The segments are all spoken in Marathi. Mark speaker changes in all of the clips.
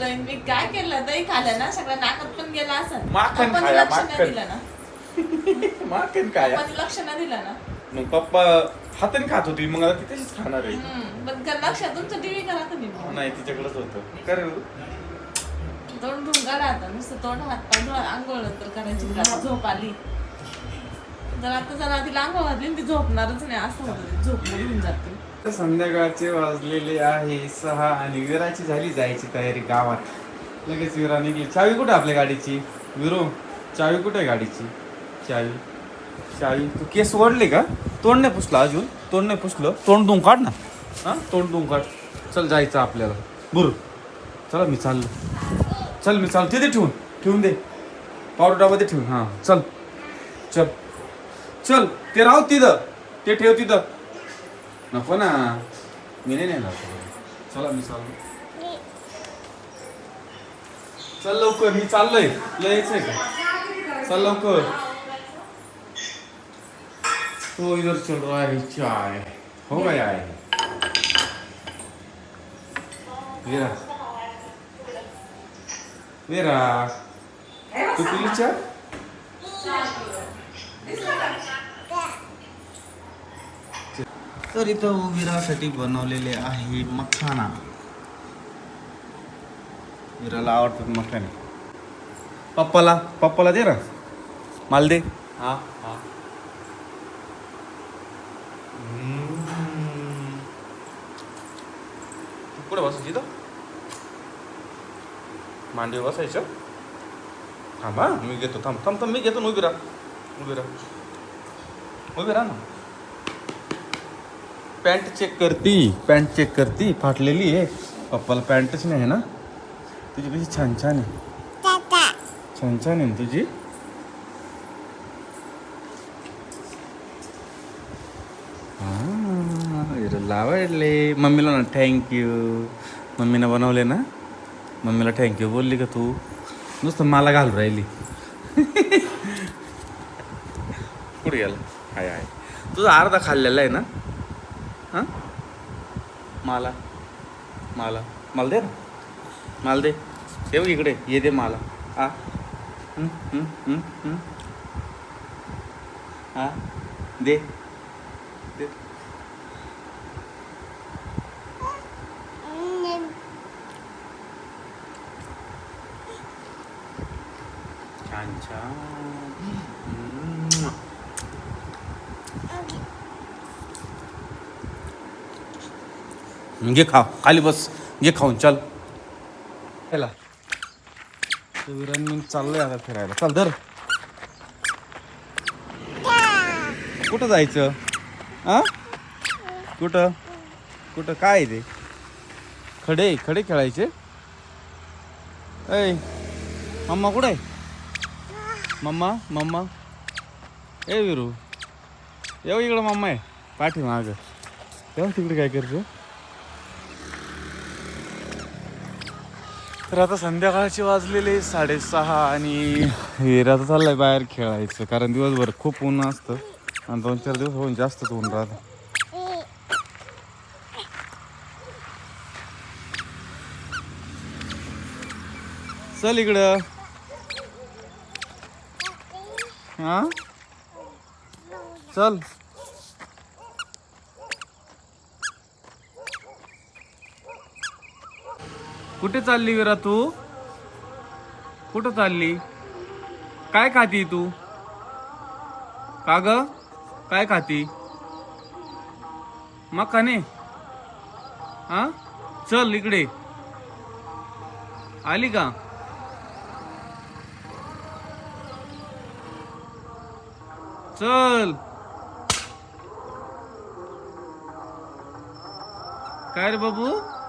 Speaker 1: हिरोईन मी काय केलं? दही खाल्लं ना? सगळ्या नाकात पण गेला असं.
Speaker 2: माखन खाया, माखन.
Speaker 1: दिलं ना.
Speaker 2: काय
Speaker 1: पप्पांनी लक्ष नाही दिलं ना.
Speaker 2: मग पप्पा हाताने खात होती मग आता ती तशीच खाणार आहे.
Speaker 1: पण लक्ष तुमचं टीव्ही करा तुम्ही.
Speaker 2: नाही तिच्याकडेच होतं. कर.
Speaker 1: तोंड काढा आता नुसतं तोंड हात पाय आंघोळ तर करायची झोप आली. जर आता जर तिला आंघोळ घातली ती झोपणारच नाही. असं होतं झोप निघून जाते.
Speaker 2: संध्याकाळचे वाजलेले आहे. सहा आणि विराची झाली जायची तयारी गावात. लगेच विरा निघली. चावी कुठे आपल्या गाडीची? विरो चावी कुठे आहे गाडीची? चावी चावी. तू केस ओढले का? तोंड नाही पुसलं अजून. तोंड नाही पुसलं. तोंड धुवून काढ ना. हा? तोंड धुवून काढ. चल जायचं आपल्याला. बुरू चला मी चाललो. चल मी चाल तिथे ठेवून. ठेवून दे. पावडर डबामध्ये ठेवून. हां. चल. चल. चल. ते राहू तिथं. ते ठेव तिथं. नको ना मी नाही नेणार चला मी चाललो चल लवकर मी चाललोय तुला यायचंय का चल लवकर तो इधर चल रहा है चाय हो गया है वीरा वीरा तू पिली चाय तर इथं विरासाठी बनवलेले आहे मखाना. विराला आवडतात मखाने. पप्पाला पप्पाला दे ना. माल दे. हा हा. कुठे बसायची तर मांडीवर बसायचं? थांबा मी घेतो. थांब थांब थांब मी घेतो ना उभी राहा उभी राहा उभी राहा ना. पॅन्ट चेक करती पॅन्ट चेक करती फाटलेली आहे. पप्पाला पॅन्टच नाही आहे ना? तुझी कशी छान छान आहे. छान छान आहे ना तुझी? लावाडले मम्मीला ना थँक्यू मम्मीनं बनवले ना? मम्मीला थँक्यू बोलली का तू? नुसतं मला घालून राहिली. कुठे गेला? हाय हाय. तुझा अर्धा खाल्लेला आहे ना? हां? मला। मला। मला दे ना मला दे येऊ इकडे ये दे मला। आ। हं, हं, हं, हं. आ दे। दे। छान छान। घे खा खाली बस घे खाऊन चल. चला. विरान मग आता फिरायला. चल धर. कुठं जायचं? आ? कुठं? कुठं? काय आहे ते? खडे खडे खेळायचे? ऐ मम्मा कुठे? आहे मम्मा मम्मा. ए विरू. येऊ इकडं मम्मा. आहे पाठी माग तेव्हा तिकडे काय करतो तर आता संध्याकाळचे वाजलेले साडेसहा आणि हिरा तर चाललाय बाहेर खेळायचं कारण दिवसभर खूप ऊन असतं. आणि दोन चार दिवस होऊन जास्तच ऊन राहतं. चल इकडं. हां? चल. कुठे चालली विरा तू? कुठं चालली? काय खाती तू? का ग? काय खाती? मखाने? हा? चल इकडे. आली का? चल. काय रे बाबू?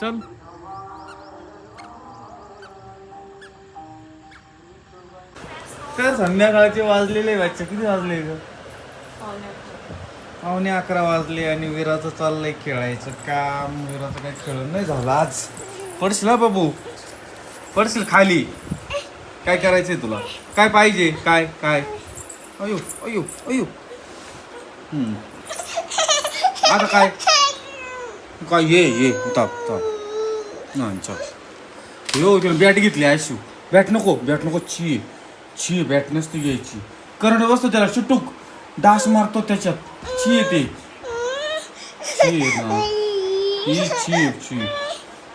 Speaker 2: चल. तर संध्याकाळचे वाजलेले बच्चे? किती वाजले ग पावणे अकरा. वाजले आणि विराचं चाललंय खेळायचं काम. विराचं काही खेळून नाही झालं आज. पडशील हा बाबू? पडशील खाली. काय करायचंय तुला? काय पाहिजे? काय? काय? अयो अयो अयो. हम्म. आता काय? काय ये ये ताप ताप नाही यो तिला बॅट घेतली आयशू बॅट नको बॅट नको छी. छी बॅट नसती घ्यायची. करंट बसतो त्याला चुटूक. डास मारतो त्याच्यात. छी येते. छी ना ही छी छी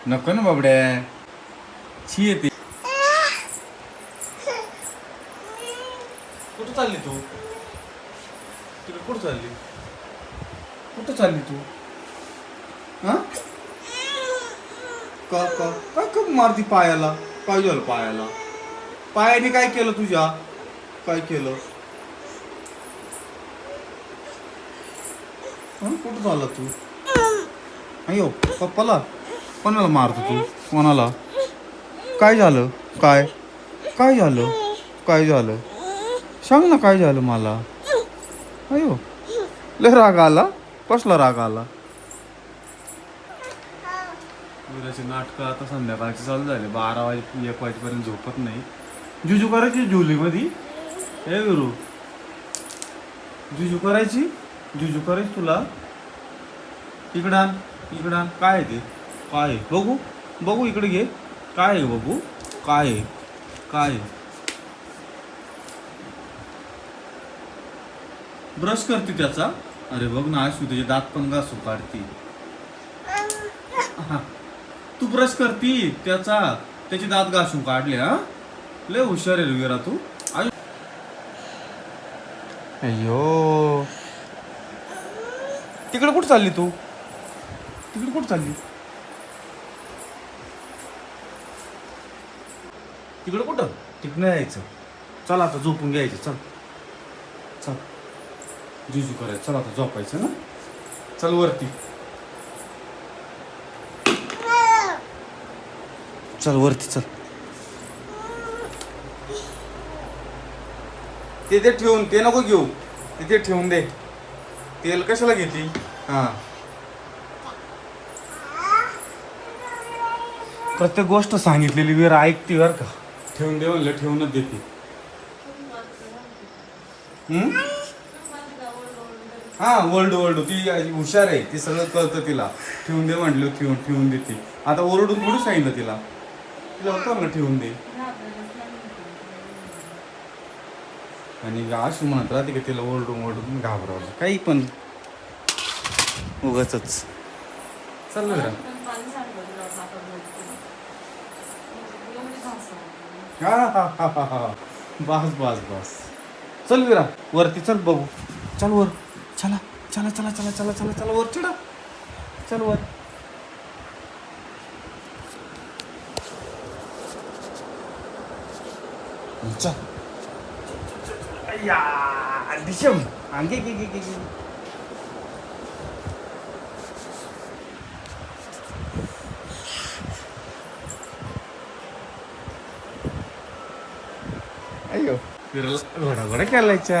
Speaker 2: नको ना बाबड्या. छी येते. कुठं चालली तू? तुला कुठं चालली? कुठं चालली तू हा का का? काय का मारती पायाला? काय झालं पायाला? पायाने काय केलं तुझ्या? काय केलं? कुठं झाला तू? अयो हो, पप्पाला? कोणाला मारतो तू? कोणाला? काय झालं? काय? काय झालं? काय झालं? सांग ना काय झालं मला? अयो हो. लय राग आला? कसला राग आला? विराचे नाटकं आता संध्याकाळचे चालू झाले. बारा वाजे एक वाजेपर्यंत झोपत नाही. जुजू करायची जुलीमध्ये हे गुरु. जुजू करायची? जुजू करायची तुला? इकडं आण इकडं आण. काय आहे ते? काय आहे? बघू बघू इकडे घे. काय आहे बघू? काय आहे? काय आहे? ब्रश करते त्याचा. अरे बघ ना आशू त्याचे दात पण घासू काढते हा. तू ब्रश करती त्याचा त्याचे दात घासून काढले हा? लय हुशार आहे रे तू. अयो तिकडे कुठं चालली तू? तिकडे कुठं चालली? तिकडे कुठं? तिकडे यायचं. चल आता झोपून घ्यायचं चल. चल. जिजू करायचं. चल आता झोपायचं ना चल वरती. चल वरती चल. ते ते ठेवून ते नको घेऊ. ते ते ठेवून दे. तेल कशाला घेते? हा. प्रत्येक गोष्ट सांगितलेली वीर ऐकते बर का. ठेवून दे म्हणलं ठेवूनच देते. हा वर्ल्ड वर्ल्ड ती हुशार आहे. ती सगळं कळतं तिला. ठेवून दे म्हटलं ठेवून ठेवून देते. आता ओरडून थोडी सांगितलं तिला. तिला होतं ना ठेवून दे. आणि अशी म्हणत राहते की तिला ओरडून ओरडून घाबरवलं काही पण. उगाच चल बरं हा हा हा हा हा. बस बस बस. चल विरा वरती चल बघू. चल वर. चला चला चला चला चला चला चला वर चढा. चल वर. चल अय्या दिशम अंगे गे गे गे गे अय्यो विराला घोडा घोडा खेळायचा